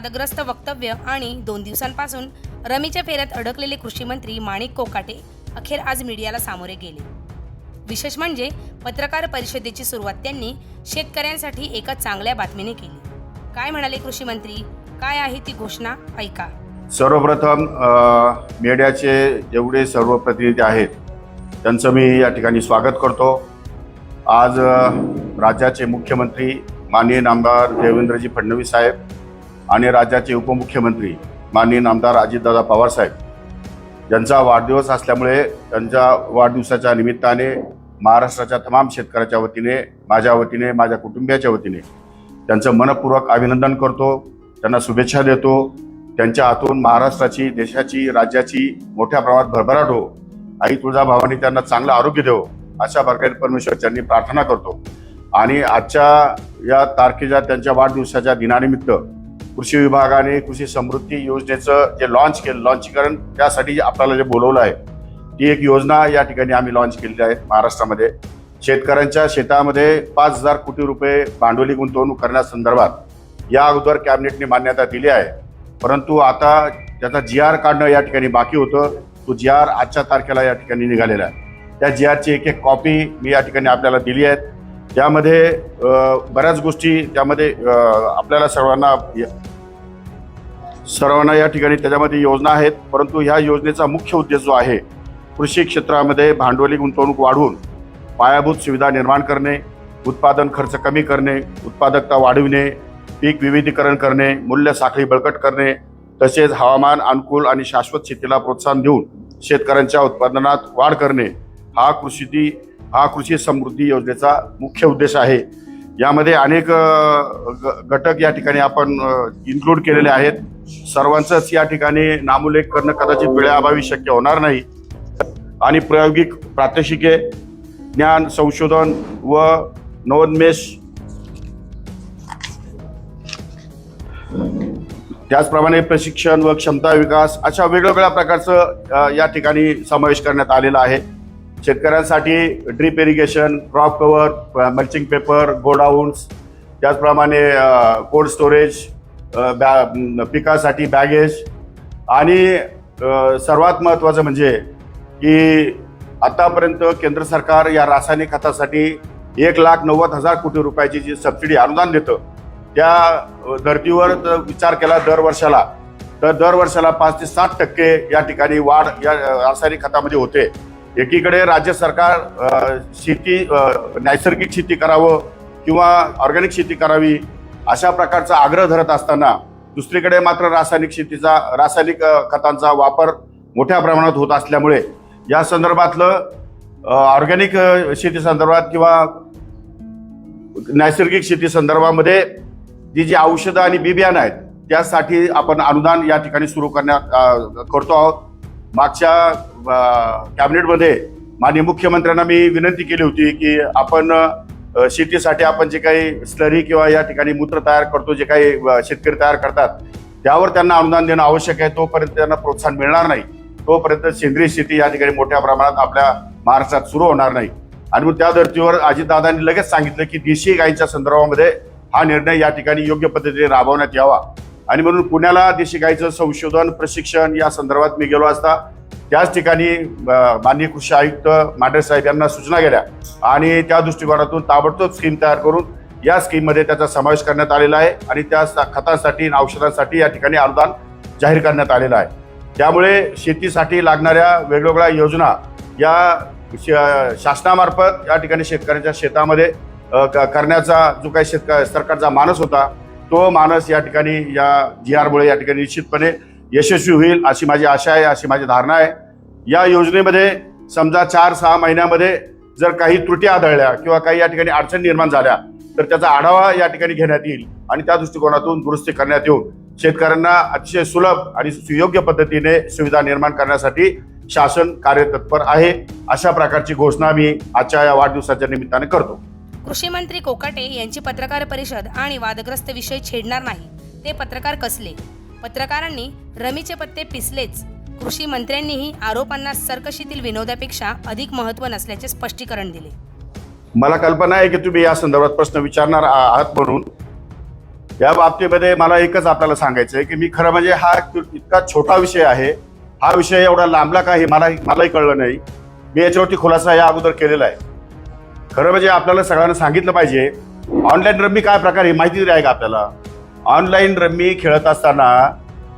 वादग्रस्त वक्तव्य आणि दोन दिवसांपासून रमीच्या फेऱ्यात अडकलेले कृषी मंत्री माणिक कोकाटे अखेर आज मीडियाला सामोरे गेले. विशेष म्हणजे पत्रकार परिषदेची सुरुवात त्यांनी शेतकऱ्यांसाठी एका चांगल्या बातमीने केली. काय म्हणाले कृषी मंत्री? काय आहे ती घोषणा? ऐका. सर्वप्रथम मीडियाचे जेवढे सर्व प्रतिनिधी आहेत त्यांचं मी या ठिकाणी स्वागत करतो. आज राज्याचे मुख्यमंत्री माननीय नामदार देवेंद्रजी फडणवीस साहेब आणि राज्याचे उपमुख्यमंत्री माननीय आमदार अजितदादा पवार साहेब यांचा वाढदिवस असल्यामुळे त्यांच्या वाढदिवसाच्या निमित्ताने महाराष्ट्राच्या तमाम शेतकऱ्याच्या वतीने माझ्या वतीने माझ्या कुटुंबियाच्या वतीने त्यांचं मनपूर्वक अभिनंदन करतो त्यांना शुभेच्छा देतो. त्यांच्या हातून महाराष्ट्राची देशाची राज्याची मोठ्या प्रमाणात भरभराट हो. आई तुळजाभवानी त्यांना चांगलं आरोग्य देव अशा प्रकारे परमेश्वरच्यांनी प्रार्थना करतो. आणि आजच्या या तारखेच्या त्यांच्या वाढदिवसाच्या दिनानिमित्त कृषी विभागाने कृषी समृद्धी योजनेचं जे लॉन्च केलं लॉन्चीकरण त्यासाठी आपल्याला जे बोलवलं आहे ती एक योजना या ठिकाणी आम्ही लॉन्च केलेली आहे महाराष्ट्रामध्ये. शेतकऱ्यांच्या शेतामध्ये पाच हजार कोटी रुपये भांडवली गुंतवणूक करण्यासंदर्भात या अगोदर कॅबिनेटने मान्यता दिली आहे. परंतु आता त्याचा जी आर काढणं या ठिकाणी बाकी होतं. तो जी आर आजच्या तारखेला या ठिकाणी निघालेला आहे. त्या जी आरची एक एक कॉपी मी या ठिकाणी आपल्याला दिली आहेत. त्यामध्ये बऱ्याच गोष्टी त्यामध्ये आपल्याला सर्वांना सर्वांना या ठिकाणी त्याच्यामध्ये योजना आहेत परंतु ह्या योजनेचा मुख्य उद्देश जो आहे कृषी क्षेत्रामध्ये भांडवली गुंतवणूक वाढवून पायाभूत सुविधा निर्माण करणे उत्पादन खर्च कमी करणे उत्पादकता वाढविणे पीक विविधीकरण करणे मूल्य साखळी बळकट करणे तसेच हवामान अनुकूल आणि शाश्वत शेतीला प्रोत्साहन देऊन शेतकऱ्यांच्या उत्पादनात वाढ करणे हा कृषी हा कृषी समृद्धी योजनेचा मुख्य उद्देश आहे. यामध्ये अनेक ग- घटक या ठिकाणी आपण इन्क्लूड केलेले आहेत. सर्वांचंच या ठिकाणी नामोल्लेख करणं कदाचित वेळेअभावी शक्य होणार नाही. आणि प्रायोगिक प्रात्यक्षिके ज्ञान संशोधन व नवोन्मेष त्याचप्रमाणे प्रशिक्षण व क्षमता विकास अशा वेगवेगळ्या प्रकारचं या ठिकाणी समावेश करण्यात आलेला आहे. शेतकऱ्यांसाठी drip irrigation crop cover mulching paper godowns त्याचप्रमाणे कोल्ड स्टोरेज बॅ पिकासाठी बॅगेज. आणि सर्वात महत्त्वाचं म्हणजे की आतापर्यंत केंद्र सरकार या रासायनिक खतासाठी एक लाख नव्वद हजार कोटी रुपयाची जी सबसिडी अनुदान देतं त्या धर्तीवर जर विचार केला दर वर्षाला तर दर वर्षाला पाच ते सात टक्के या ठिकाणी वाढ या रासायनिक खतामध्ये होते. एकीकडे राज्य सरकार शेती नैसर्गिक शेती करावं किंवा ऑर्गॅनिक शेती करावी अशा प्रकारचा आग्रह धरत असताना दुसरीकडे मात्र रासायनिक शेतीचा रासायनिक खतांचा वापर मोठ्या प्रमाणात होत असल्यामुळे या संदर्भातलं ऑर्गॅनिक शेती संदर्भात किंवा नैसर्गिक शेती संदर्भामध्ये जी जी औषधं आणि बी बियाणं आहेत त्यासाठी आपण अनुदान या ठिकाणी सुरू करण्यात करतो आहोत. मागच्या कॅबिनेटमध्ये माननीय मुख्यमंत्र्यांना मी विनंती केली होती की आपण शेतीसाठी आपण जे काही स्लरी किंवा या ठिकाणी मूत्र तयार करतो जे काही शेतकरी तयार करतात त्यावर त्यांना अनुदान देणं आवश्यक आहे. तोपर्यंत त्यांना प्रोत्साहन मिळणार नाही. तोपर्यंत सेंद्रिय शेती या ठिकाणी मोठ्या प्रमाणात आपल्या महाराष्ट्रात सुरू होणार नाही. आणि मग त्या धर्तीवर अजितदादांनी लगेच सांगितलं की देशी गायीच्या संदर्भामध्ये हा निर्णय या ठिकाणी योग्य पद्धतीने राबवण्यात यावा. आणि म्हणून पुण्याला देशी गायीचं संशोधन प्रशिक्षण या संदर्भात मी गेलो असता त्याच ठिकाणी माननीय कृषी आयुक्त मांडे साहेब यांना सूचना गेल्या. आणि त्या दृष्टिकोनातून ताबडतोब स्कीम तयार करून या स्कीममध्ये त्याचा समावेश करण्यात आलेला आहे आणि त्या खतांसाठी आणि औषधांसाठी या ठिकाणी अनुदान जाहीर करण्यात आलेलं आहे. त्यामुळे शेतीसाठी लागणाऱ्या वेगवेगळ्या योजना या श- शासनामार्फत या ठिकाणी शेतकऱ्यांच्या शेतामध्ये क- करण्याचा जो काही शेतक सरकारचा मानस होता तो मानस या ठिकाणी या जी आरमुळे या ठिकाणी निश्चितपणे यशस्वी होईल अशी माझी आशा आहे अशी माझी धारणा आहे. या योजनेमध्ये समजा चार सहा महिन्यामध्ये जर काही त्रुटी आढळल्या किंवा काही या ठिकाणी अडचणी निर्माण झाल्या तर त्याचा आढावा या ठिकाणी घेण्यात येईल आणि त्या दृष्टिकोनातून दुरुस्ती करण्यात येऊन शेतकऱ्यांना अतिशय सुलभ आणि सुयोग्य पद्धतीने सुविधा निर्माण करण्यासाठी शासन कार्यतत्पर आहे. अशा प्रकारची घोषणा मी आजच्या या वाढदिवसाच्या निमित्ताने करतो. कृषी मंत्री कोकाटे यांची पत्रकार परिषद आणि वादग्रस्त विषय छेडणार नाही. ते पत्रकार कसले? पत्रकारांनी रमीचे पत्ते पिसलेच. कृषी मंत्र्यांनीही आरोपांना सर्कशीतील विनोदापेक्षा अधिक महत्त्व नसल्याचे स्पष्टीकरण दिले. मला कल्पना आहे की तुम्ही या संदर्भात प्रश्न विचारणार आहात म्हणून. या बाबतीमध्ये मला एकच आपल्याला सांगायचं आहे की मी खरं म्हणजे हा इतका छोटा विषय आहे. हा विषय एवढा लांबला का हे मला मलाही कळलं नाही. मी याच्यावरती खुलासा या अगोदर केलेला आहे. खरं म्हणजे आपल्याला सगळ्यांना सांगितलं पाहिजे ऑनलाईन रम्मी काय प्रकार आहे माहिती तरी आहे का आपल्याला? ऑनलाईन रम्मी खेळत असताना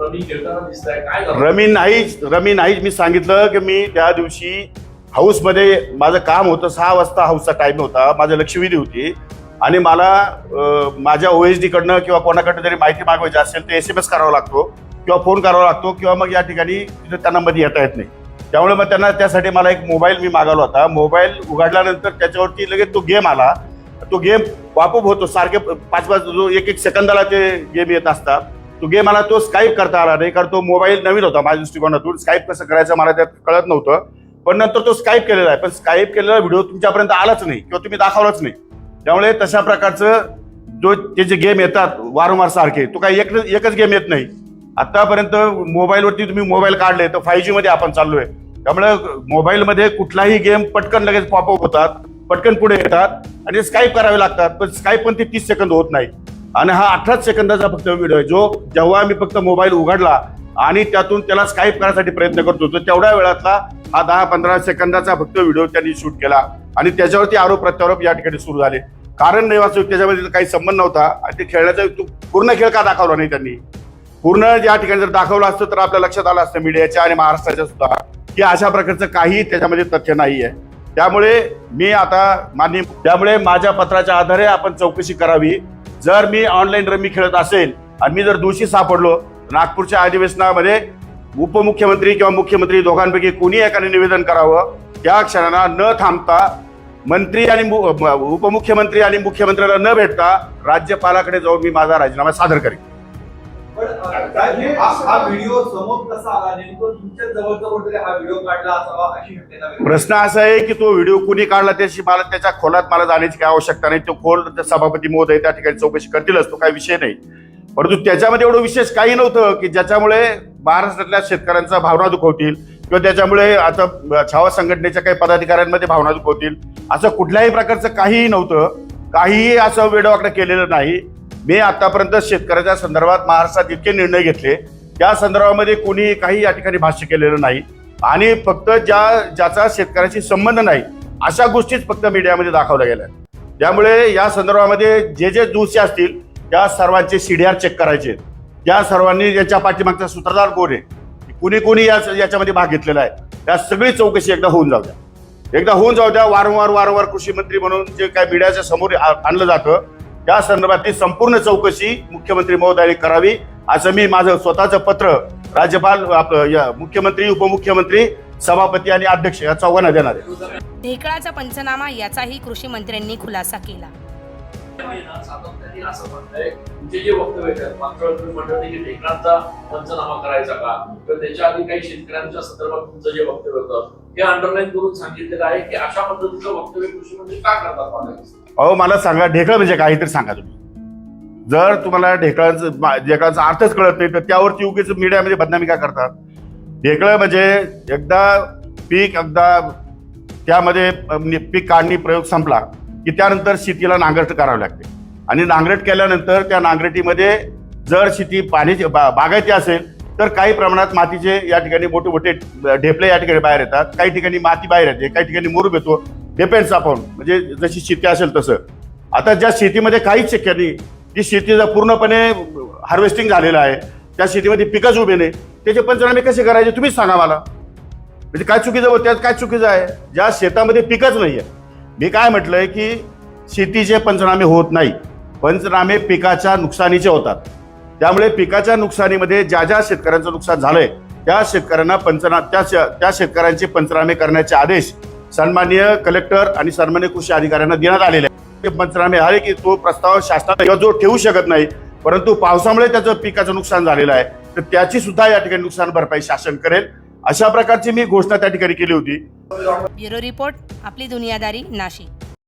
रमी खेळताना रमी नाहीच रमी नाहीच. मी सांगितलं की मी त्या दिवशी हाऊसमध्ये माझं काम होतं सहा वाजता हाऊसचा टाईम होता. माझं लक्षवेधी होती. आणि मला माझ्या ओ एच कडनं किंवा कोणाकडनं जरी माहिती मागवायची असेल तर एस एम एस करावा लागतो किंवा फोन करावा लागतो किंवा मग या ठिकाणी तिथे त्यांना मध्ये येता येत नाही. त्यामुळे मग त्यांना त्यासाठी मला एक मोबाईल मी मागवला होता. मोबाईल उघडल्यानंतर त्याच्यावरती लगेच तो गेम आला. तो गेम वापप होतो सारखे पाच पाच जो एक एक सेकंदाला ते गेम येत असतात. तो गेम मला तो स्काईप करता आला नाही कारण तो मोबाईल नवीन होता माझ्या दृष्टिकोनातून. स्काईप कसं करायचं मला त्यात कळत नव्हतं. पण नंतर तो स्काईप केलेला आहे. पण स्काईप केलेला व्हिडिओ तुमच्यापर्यंत आलाच नाही किंवा तुम्ही दाखवलाच नाही. त्यामुळे तशा प्रकारचं जो ते जे गेम येतात वारंवार सारखे तो काही एक एकच गेम येत नाही. आतापर्यंत मोबाईलवरती तुम्ही मोबाईल काढले तर फाय जी मध्ये आपण चाललोय. त्यामुळे मोबाईलमध्ये कुठलाही गेम पटकन लगेच पॉपअप होतात पटकन पुढे येतात. आणि स्काईप करावे लागतात पण स्काईप पण ते तीस सेकंद होत नाही. आणि हा अठराच सेकंदाचा फक्त व्हिडिओ आहे जो जेव्हा मी फक्त मोबाईल उघडला आणि त्यातून त्याला स्काईप करण्यासाठी प्रयत्न करतो तर तेवढ्या वेळातला हा दहा पंधरा सेकंदाचा फक्त व्हिडिओ त्यांनी शूट केला. आणि त्याच्यावरती आरोप प्रत्यारोप या ठिकाणी सुरू झाले. कारण नाही त्याच्यामध्ये काही संबंध नव्हता आणि ते खेळण्याचा पूर्ण खेळ का दाखवला नाही त्यांनी? पूर्ण या ठिकाणी जर दाखवलं असतं तर आपल्या लक्षात आलं असतं मीडियाच्या आणि महाराष्ट्राच्या सुद्धा की अशा प्रकारचं काही त्याच्यामध्ये तथ्य नाही आहे त्यामुळे मी आता मान्य त्यामुळे माझ्या पत्राच्या आधारे आपण चौकशी करावी. जर मी ऑनलाईन रमी खेळत असेल आणि मी जर दोषी सापडलो नागपूरच्या अधिवेशनामध्ये उपमुख्यमंत्री किंवा मुख्यमंत्री दोघांपैकी कोणी एकाने निवेदन करावं त्या क्षणाला न थांबता मंत्री आणि मु- उपमुख्यमंत्री आणि मुख्यमंत्र्याला न भेटता राज्यपालाकडे जाऊन मी माझा राजीनामा सादर करेन. प्रश्न असा आहे की तो व्हिडिओ कुणी काढला? त्याची मला त्याच्या खोलात मला जाण्याची काही आवश्यकता नाही. तो खोल सभापती महोदय त्या ठिकाणी चौकशी करतीलच तो काही विषय नाही. परंतु त्याच्यामध्ये एवढं विशेष काही नव्हतं की ज्याच्यामुळे महाराष्ट्रातल्या शेतकऱ्यांचा भावना दुखवतील किंवा त्याच्यामुळे आता छावा संघटनेच्या काही पदाधिकाऱ्यांमध्ये भावना दुखवतील. असं कुठल्याही प्रकारचं काहीही नव्हतं. काहीही असं वेडवाकडं केलेलं नाही. मी आतापर्यंत शेतकऱ्याच्या संदर्भात महाराष्ट्रात इतके निर्णय घेतले. त्या संदर्भामध्ये कोणी काही या ठिकाणी भाष्य केलेलं नाही. आणि फक्त ज्या ज्याचा शेतकऱ्याशी संबंध नाही अशा गोष्टीच फक्त मीडियामध्ये दाखवल्या गेल्या. त्यामुळे या संदर्भामध्ये जे जे दोषी असतील त्या सर्वांचे सीडीआर चेक करायचे. त्या सर्वांनी याच्या पाठीमागचा सूत्रधार कोण आहे? कुणी कुणी या याच्यामध्ये भाग घेतलेला आहे. त्या सगळी चौकशी एकदा होऊन जाऊ द्या. एकदा होऊन जाऊ द्या वारंवार वारंवार कृषी मंत्री म्हणून जे काय मीडियाच्या समोर आ- आणलं जातं त्या संदर्भातली संपूर्ण चौकशी मुख्यमंत्री महोदयाने करावी असं मी माझं स्वतःचं पत्र राज्यपाल मुख्यमंत्री उपमुख्यमंत्री सभापती आणि अध्यक्ष या चौघांना देणार आहे. ढेकळाचा पंचनामा याचाही कृषी मंत्र्यांनी खुलासा केला. ना सातत्याने असं म्हणताय तुमचे जे वक्तव्य आहेत मागच्या तुम्ही की पंचनामा करायचा का? तर त्याच्या आधी काही शेतकऱ्यांच्या संदर्भात तुमचं जे वक्तव्य होतं हे अंडरलाईन करून सांगितलेलं आहे की अशा पद्धतीचं वक्तव्य कृषी मंत्री का करतात अहो मला सांगा ढेकळं म्हणजे काहीतरी सांगा तुम्ही. जर तुम्हाला ढेकळांचं ढेकळाचा अर्थच कळत नाही तर त्यावरती उगीच मीडियामध्ये बदनामी का करतात? ढेकळं म्हणजे एकदा पीक एकदा त्यामध्ये पीक काढणी प्रयोग संपला की त्यानंतर शेतीला नांगरट करावी लागते. आणि नांगरट केल्यानंतर त्या नांगरटीमध्ये जर शेती पाण्याची बा- बागायती असेल तर काही प्रमाणात मातीचे या ठिकाणी मोठे मोठे ढेपले या ठिकाणी बाहेर येतात. काही ठिकाणी माती बाहेर येते काही ठिकाणी मुरूब येतो डिपेंड्स आपण म्हणजे जशी शेती असेल तसं. आता ज्या शेतीमध्ये काहीच शक्य नाही ती शेती जर पूर्णपणे हार्वेस्टिंग झालेलं आहे त्या शेतीमध्ये पिकच उभे नाही त्याचे पंचनामे कसे करायचे तुम्हीच सांगा मला. म्हणजे काय चुकीचं त्यात काय चुकीचं आहे? ज्या शेतामध्ये पिकच नाही आहे मी काय म्हटलंय की शेतीचे पंचनामे होत नाही पंचनामे पिकाच्या नुकसानीचे होतात. त्यामुळे पिकाच्या नुकसानीमध्ये ज्या ज्या शेतकऱ्यांचं नुकसान झालंय त्या शेतकऱ्यांना पंचना त्या त्या शेतकऱ्यांचे पंचनामे करण्याचे आदेश सन्माननीय कलेक्टर आणि सन्मान्य कृषी अधिकाऱ्यांना देण्यात आलेले आहे ते पंचनामे झाले की तो प्रस्ताव शासनाला जो ठेवू शकत नाही परंतु पावसामुळे त्याचं पिकाचं नुकसान झालेलं आहे तर त्याची सुद्धा या ठिकाणी नुकसान भरपाई शासन करेल. अशा प्रकारची मी घोषणा त्या ठिकाणी केली होती. ब्युरो रिपोर्ट आपली दुनियादारी नाशिक.